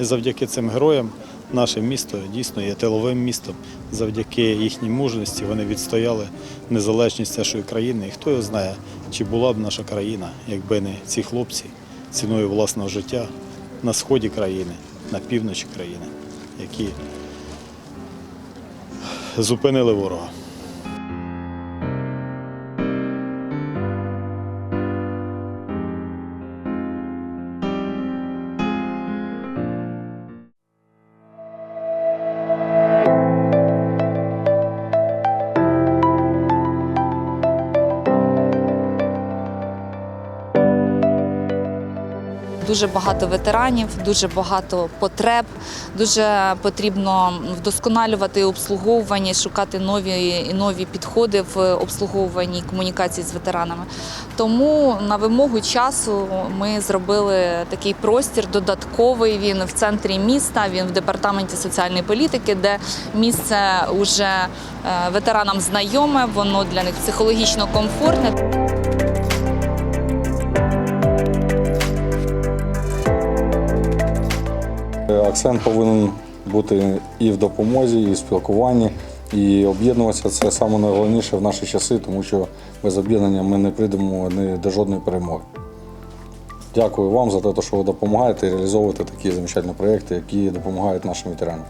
І завдяки цим героям наше місто дійсно є тиловим містом. Завдяки їхній мужності вони відстояли незалежність нашої країни. І хто його знає, чи була б наша країна, якби не ці хлопці ціною власного життя на сході країни, на півночі країни, які зупинили ворога. Дуже багато ветеранів, дуже багато потреб. Дуже потрібно вдосконалювати обслуговування, шукати нові і нові підходи в обслуговуванні комунікації з ветеранами. Тому на вимогу часу ми зробили такий простір додатковий. Він в центрі міста. Він в департаменті соціальної політики, де місце уже е, ветеранам знайоме, воно для них психологічно комфортне. Акцент повинен бути і в допомозі, і в спілкуванні, і об'єднуватися це саме найголовніше в наші часи, тому що без об'єднання ми не прийдемо ні до жодної перемоги. Дякую вам за те, що ви допомагаєте реалізовувати такі замечательні проекти, які допомагають нашим ветеранам.